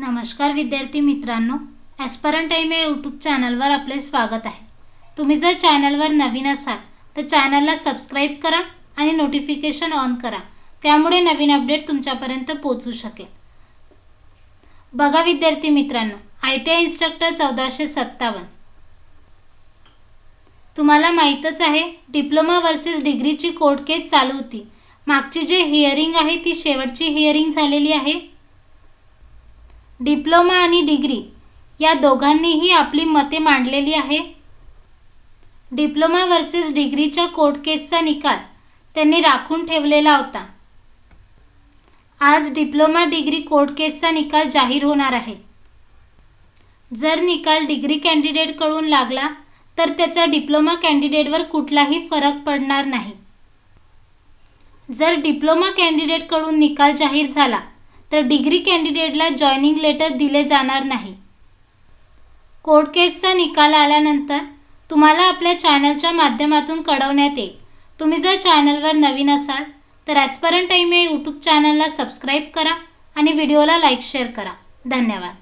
नमस्कार विद्यार्थी मित्रांनो ॲस्परंट टाईम या यूट्यूब चॅनलवर आपले स्वागत आहे. तुम्ही जर चॅनलवर नवीन असाल तर चॅनलला सबस्क्राईब करा आणि नोटिफिकेशन ऑन करा. त्यामुळे नवीन अपडेट तुमच्यापर्यंत पोचू शकेल. बघा विद्यार्थी मित्रांनो आय टी आय इन्स्ट्रक्टर चौदाशे सत्तावन्न. तुम्हाला माहीतच आहे डिप्लोमा वर्सेस डिग्रीची कोर्ट केस चालू होती. मागची जे हिअरिंग आहे ती शेवटची हिअरिंग झालेली आहे. डिप्लोमा आणि डिग्री या दोघांनीही आपली मते मांडलेली आहे. डिप्लोमा वर्सेस डिग्रीच्या कोर्ट केसचा निकाल त्यांनी राखून ठेवलेला होता. आज डिप्लोमा डिग्री कोर्ट केसचा निकाल जाहीर होणार आहे. जर निकाल डिग्री कॅन्डिडेटकडून लागला तर त्याचा डिप्लोमा कॅन्डिडेटवर कुठलाही फरक पडणार नाही. जर डिप्लोमा कॅन्डिडेटकडून निकाल जाहीर झाला तर डिग्री कॅन्डिडेटला जॉईनिंग लेटर दिले जाणार नाही. कोर्ट केसचा निकाल आल्यानंतर तुम्हाला आपल्या चॅनलच्या माध्यमातून कळवण्यात येईल. तुम्ही जर चॅनलवर नवीन असाल तर ॲस्परंट टाईम या यूट्यूब चॅनलला सबस्क्राईब करा आणि व्हिडिओला लाईक शेअर करा. धन्यवाद.